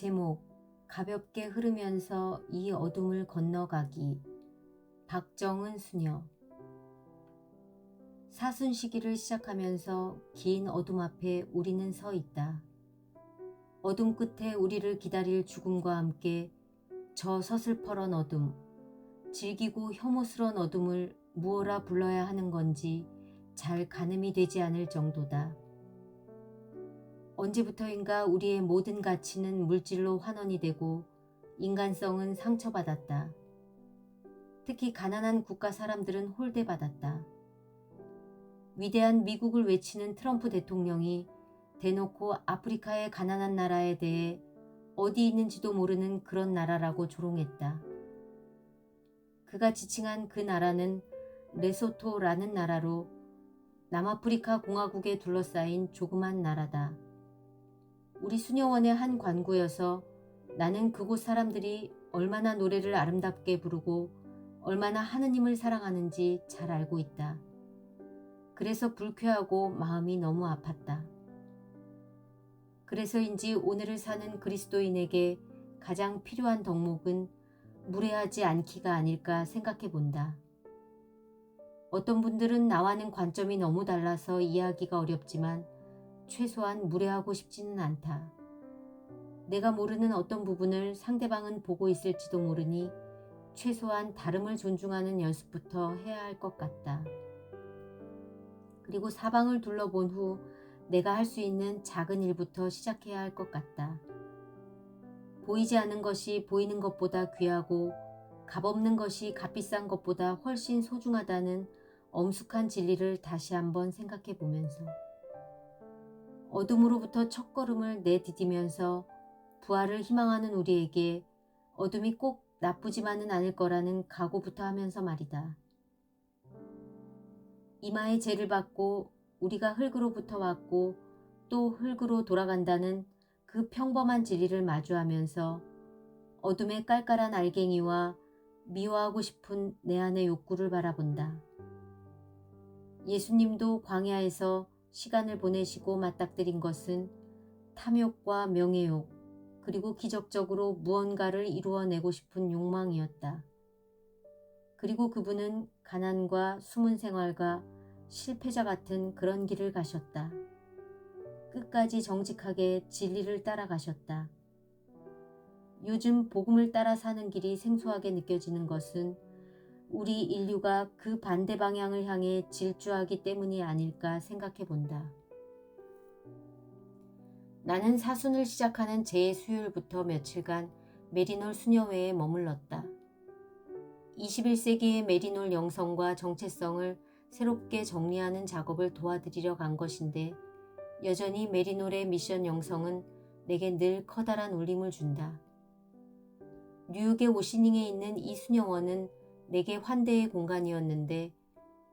제목 가볍게 흐르면서 이 어둠을 건너가기 박정은 수녀 사순 시기를 시작하면서 긴 어둠 앞에 우리는 서 있다. 어둠 끝에 우리를 기다릴 죽음과 함께 저 서슬퍼런 어둠, 질기고 혐오스런 어둠을 무엇라 불러야 하는 건지 잘 가늠이 되지 않을 정도다. 언제부터인가 우리의 모든 가치는 물질로 환원이 되고 인간성은 상처받았다. 특히 가난한 국가 사람들은 홀대받았다. 위대한 미국을 외치는 트럼프 대통령이 대놓고 아프리카의 가난한 나라에 대해 어디 있는지도 모르는 그런 나라라고 조롱했다. 그가 지칭한 그 나라는 레소토라는 나라로 남아프리카 공화국에 둘러싸인 조그만 나라다. 우리 수녀원의 한 관구여서 나는 그곳 사람들이 얼마나 노래를 아름답게 부르고 얼마나 하느님을 사랑하는지 잘 알고 있다. 그래서 불쾌하고 마음이 너무 아팠다. 그래서인지 오늘을 사는 그리스도인에게 가장 필요한 덕목은 무례하지 않기가 아닐까 생각해 본다. 어떤 분들은 나와는 관점이 너무 달라서 이해하기가 어렵지만 최소한 무례하고 싶지는 않다. 내가 모르는 어떤 부분을 상대방은 보고 있을지도 모르니 최소한 다름을 존중하는 연습부터 해야 할 것 같다. 그리고 사방을 둘러본 후 내가 할 수 있는 작은 일부터 시작해야 할 것 같다. 보이지 않는 것이 보이는 것보다 귀하고 값없는 것이 값비싼 것보다 훨씬 소중하다는 엄숙한 진리를 다시 한번 생각해 보면서 어둠으로부터 첫걸음을 내디디면서 부활을 희망하는 우리에게 어둠이 꼭 나쁘지만은 않을 거라는 각오부터 하면서 말이다. 이마에 죄를 받고 우리가 흙으로부터 왔고 또 흙으로 돌아간다는 그 평범한 진리를 마주하면서 어둠의 깔깔한 알갱이와 미워하고 싶은 내 안의 욕구를 바라본다. 예수님도 광야에서 시간을 보내시고 맞닥뜨린 것은 탐욕과 명예욕, 그리고 기적적으로 무언가를 이루어내고 싶은 욕망이었다. 그리고 그분은 가난과 숨은 생활과 실패자 같은 그런 길을 가셨다. 끝까지 정직하게 진리를 따라가셨다. 요즘 복음을 따라 사는 길이 생소하게 느껴지는 것은 우리 인류가 그 반대 방향을 향해 질주하기 때문이 아닐까 생각해 본다. 나는 사순을 시작하는 제 수요일부터 며칠간 메리놀 수녀회에 머물렀다. 21세기의 메리놀 영성과 정체성을 새롭게 정리하는 작업을 도와드리려 간 것인데 여전히 메리놀의 미션 영성은 내게 늘 커다란 울림을 준다. 뉴욕의 오시닝에 있는 이 수녀원은 내게 환대의 공간이었는데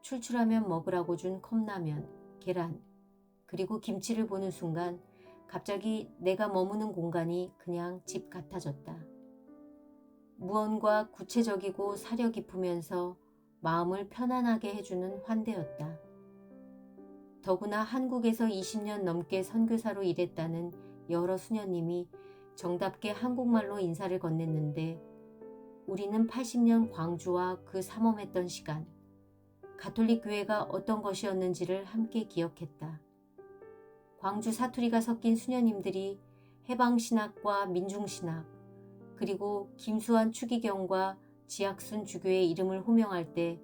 출출하면 먹으라고 준 컵라면, 계란, 그리고 김치를 보는 순간 갑자기 내가 머무는 공간이 그냥 집 같아졌다. 무언과 구체적이고 사려 깊으면서 마음을 편안하게 해주는 환대였다. 더구나 한국에서 20년 넘게 선교사로 일했다는 여러 수녀님이 정답게 한국말로 인사를 건넸는데 우리는 80년 광주와 그 삼엄했던 시간, 가톨릭 교회가 어떤 것이었는지를 함께 기억했다. 광주 사투리가 섞인 수녀님들이 해방신학과 민중신학, 그리고 김수환 추기경과 지학순 주교의 이름을 호명할 때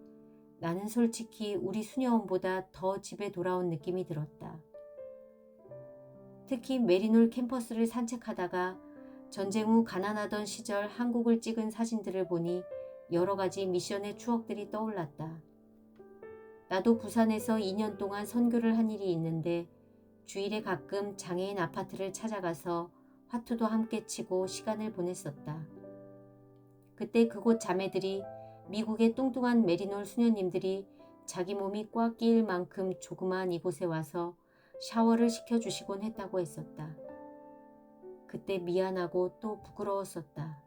나는 솔직히 우리 수녀원보다 더 집에 돌아온 느낌이 들었다. 특히 메리놀 캠퍼스를 산책하다가 전쟁 후 가난하던 시절 한국을 찍은 사진들을 보니 여러 가지 미션의 추억들이 떠올랐다. 나도 부산에서 2년 동안 선교를 한 일이 있는데 주일에 가끔 장애인 아파트를 찾아가서 화투도 함께 치고 시간을 보냈었다. 그때 그곳 자매들이 미국의 뚱뚱한 메리놀 수녀님들이 자기 몸이 꽉 끼일 만큼 조그마한 이곳에 와서 샤워를 시켜주시곤 했다고 했었다. 그때 미안하고 또 부끄러웠었다.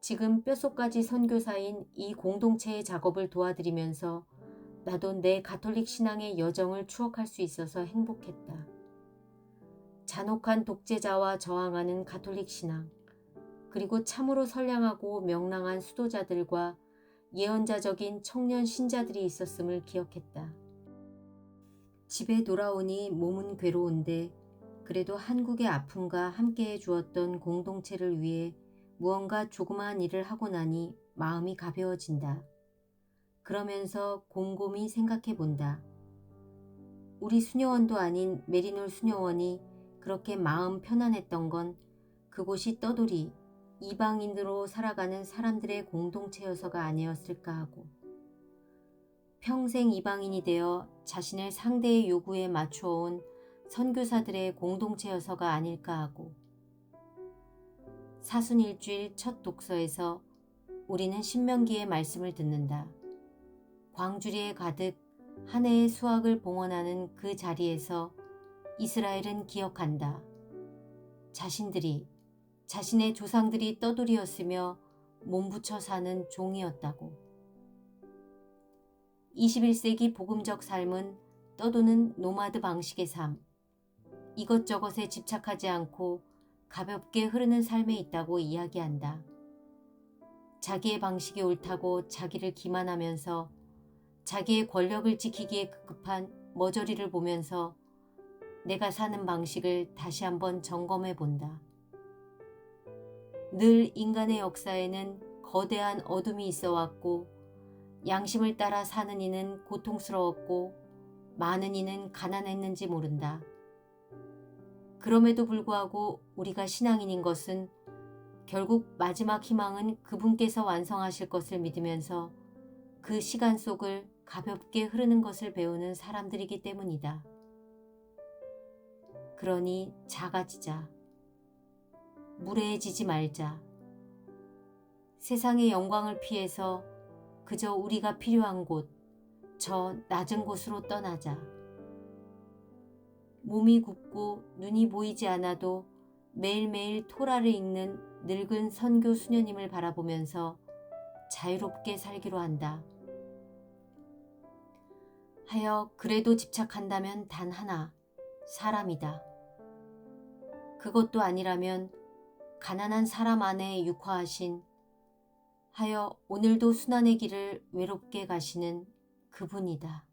지금 뼛속까지 선교사인 이 공동체의 작업을 도와드리면서 나도 내 가톨릭 신앙의 여정을 추억할 수 있어서 행복했다. 잔혹한 독재자와 저항하는 가톨릭 신앙, 그리고 참으로 선량하고 명랑한 수도자들과 예언자적인 청년 신자들이 있었음을 기억했다. 집에 돌아오니 몸은 괴로운데 그래도 한국의 아픔과 함께해 주었던 공동체를 위해 무언가 조그마한 일을 하고 나니 마음이 가벼워진다. 그러면서 곰곰이 생각해 본다. 우리 수녀원도 아닌 메리놀 수녀원이 그렇게 마음 편안했던 건 그곳이 떠돌이 이방인으로 살아가는 사람들의 공동체여서가 아니었을까 하고 평생 이방인이 되어 자신을 상대의 요구에 맞추어온 선교사들의 공동체여서가 아닐까 하고 사순일주일 첫 독서에서 우리는 신명기의 말씀을 듣는다. 광주리에 가득 한 해의 수확을 봉헌하는 그 자리에서 이스라엘은 기억한다. 자신들이 자신의 조상들이 떠돌이였으며 몸부쳐 사는 종이었다고. 21세기 복음적 삶은 떠도는 노마드 방식의 삶, 이것저것에 집착하지 않고 가볍게 흐르는 삶에 있다고 이야기한다. 자기의 방식이 옳다고 자기를 기만하면서 자기의 권력을 지키기에 급급한 머저리를 보면서 내가 사는 방식을 다시 한번 점검해 본다. 늘 인간의 역사에는 거대한 어둠이 있어 왔고 양심을 따라 사는 이는 고통스러웠고 많은 이는 가난했는지 모른다. 그럼에도 불구하고 우리가 신앙인인 것은 결국 마지막 희망은 그분께서 완성하실 것을 믿으면서 그 시간 속을 가볍게 흐르는 것을 배우는 사람들이기 때문이다. 그러니 작아지자. 무례해지지 말자. 세상의 영광을 피해서 그저 우리가 필요한 곳, 저 낮은 곳으로 떠나자. 몸이 굽고 눈이 보이지 않아도 매일매일 토라를 읽는 늙은 선교 수녀님을 바라보면서 자유롭게 살기로 한다. 하여 그래도 집착한다면 단 하나, 사람이다. 그것도 아니라면 가난한 사람 안에 육화하신 하여 오늘도 순환의 길을 외롭게 가시는 그분이다.